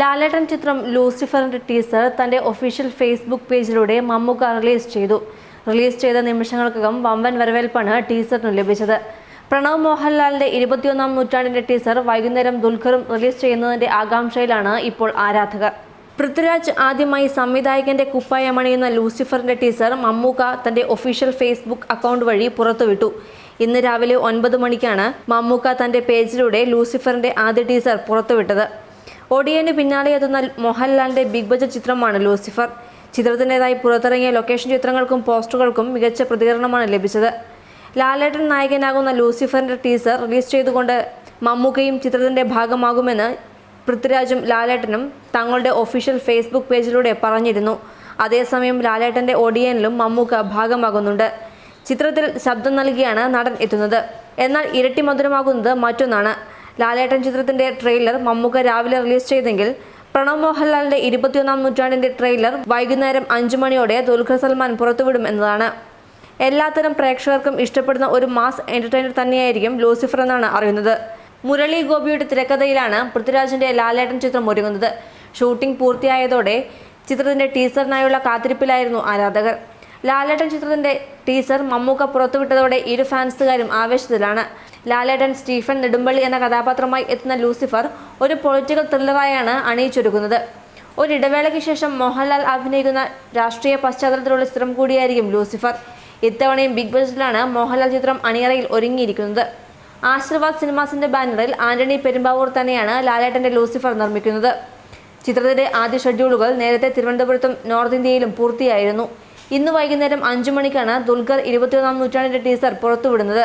ലാലേട്ടൻ ചിത്രം ലൂസിഫറിന്റെ ടീസർ തന്റെ ഒഫീഷ്യൽ ഫേസ്ബുക്ക് പേജിലൂടെ മമ്മൂക്ക റിലീസ് ചെയ്തു. റിലീസ് ചെയ്ത നിമിഷങ്ങൾക്കകം വമ്പൻ വരവേൽപ്പാണ് ടീസറിന് ലഭിച്ചത്. പ്രണവ് മോഹൻലാലിന്റെ ഇരുപത്തിയൊന്നാം നൂറ്റാണ്ടിന്റെ ടീസർ വൈകുന്നേരം ദുൽഖറും റിലീസ് ചെയ്യുന്നതിന്റെ ആകാംക്ഷയിലാണ് ഇപ്പോൾ ആരാധകർ. പൃഥ്വിരാജ് ആദ്യമായി സംവിധായകന്റെ കുപ്പായമണിയുന്ന ലൂസിഫറിന്റെ ടീസർ മമ്മൂക്ക തന്റെ ഒഫീഷ്യൽ ഫേസ്ബുക്ക് അക്കൗണ്ട് വഴി പുറത്തുവിട്ടു. ഇന്ന് രാവിലെ ഒൻപത് മണിക്കാണ് മമ്മൂക്ക തന്റെ പേജിലൂടെ ലൂസിഫറിന്റെ ആദ്യ ടീസർ പുറത്തുവിട്ടത്. ഒടിയന് പിന്നാലെ എത്തുന്ന മോഹൻലാലിന്റെ ബിഗ് ബജറ്റ് ചിത്രമാണ് ലൂസിഫർ. ചിത്രത്തിന്റെതായി പുറത്തിറങ്ങിയ ലൊക്കേഷൻ ചിത്രങ്ങൾക്കും പോസ്റ്ററുകൾക്കും മികച്ച പ്രതികരണമാണ് ലഭിച്ചത്. ലാലേട്ടൻ നായകനാകുന്ന ലൂസിഫറിന്റെ ടീസർ റിലീസ് ചെയ്തുകൊണ്ട് മമ്മൂക്കയും ചിത്രത്തിന്റെ ഭാഗമാകുമെന്ന് പൃഥ്വിരാജും ലാലേട്ടനും തങ്ങളുടെ ഒഫീഷ്യൽ ഫേസ്ബുക്ക് പേജിലൂടെ പറഞ്ഞിരുന്നു. അതേസമയം ലാലേട്ടന്റെ ഒടിയനിലും മമ്മൂക്ക ഭാഗമാകുന്നുണ്ട്. ചിത്രത്തിൽ ശബ്ദം നൽകിയാണ് നടൻ എത്തുന്നത്. എന്നാൽ ഇരട്ടി മധുരമാകുന്നത് മറ്റൊന്നാണ്. ലാലേട്ടൻ ചിത്രത്തിന്റെ ട്രെയിലർ മമ്മൂക്ക രാവിലെ റിലീസ് ചെയ്തെങ്കിൽ പ്രണവ് മോഹൻലാലിന്റെ ഇരുപത്തിയൊന്നാം നൂറ്റാണ്ടിന്റെ ട്രെയിലർ വൈകുന്നേരം അഞ്ചു മണിയോടെ ദുൽഖർ സൽമാൻ പുറത്തുവിടും എന്നതാണ്. എല്ലാത്തരം പ്രേക്ഷകർക്കും ഇഷ്ടപ്പെടുന്ന ഒരു മാസ് എന്റർടൈനർ തന്നെയായിരിക്കും ലൂസിഫർ എന്നാണ് അറിയുന്നത്. മുരളി ഗോപിയുടെ തിരക്കഥയിലാണ് പൃഥ്വിരാജിന്റെ ലാലേട്ടൻ ചിത്രം ഒരുങ്ങുന്നത്. ഷൂട്ടിംഗ് പൂർത്തിയായതോടെ ചിത്രത്തിന്റെ ടീസറിനായുള്ള കാത്തിരിപ്പിലായിരുന്നു ആരാധകർ. ലാലേട്ടൻ ചിത്രത്തിന്റെ ടീസർ മമ്മൂക്ക പുറത്തുവിട്ടതോടെ ഇരു ഫാൻസുകാരും ആവേശത്തിലാണ്. ലാലേട്ടൻ സ്റ്റീഫൻ നെടുമ്പള്ളി എന്ന കഥാപാത്രമായി എത്തുന്ന ലൂസിഫർ ഒരു പൊളിറ്റിക്കൽ ത്രില്ലറായാണ് അണിയിച്ചൊരുക്കുന്നത്. ഒരിടവേളയ്ക്ക് ശേഷം മോഹൻലാൽ അഭിനയിക്കുന്ന രാഷ്ട്രീയ പശ്ചാത്തലത്തിലുള്ള ചിത്രം കൂടിയായിരിക്കും ലൂസിഫർ. ഇത്തവണയും ബിഗ് ബജറ്റിലാണ് മോഹൻലാൽ ചിത്രം അണിയറയിൽ ഒരുങ്ങിയിരിക്കുന്നത്. ആശീർവാദ് സിനിമാസിന്റെ ബാനറിൽ ആന്റണി പെരുമ്പാവൂർ തന്നെയാണ് ലാലേട്ടന്റെ ലൂസിഫർ നിർമ്മിക്കുന്നത്. ചിത്രത്തിന്റെ ആദ്യ ഷെഡ്യൂളുകൾ നേരത്തെ തിരുവനന്തപുരത്തും നോർത്ത് ഇന്ത്യയിലും പൂർത്തിയായിരുന്നു. ഇന്ന് വൈകുന്നേരം അഞ്ചു മണിക്കാണ് ദുൽഖർ ഇരുപത്തിയൊന്നാം നൂറ്റാണ്ടിന്റെ ടീസർ പുറത്തുവിടുന്നത്.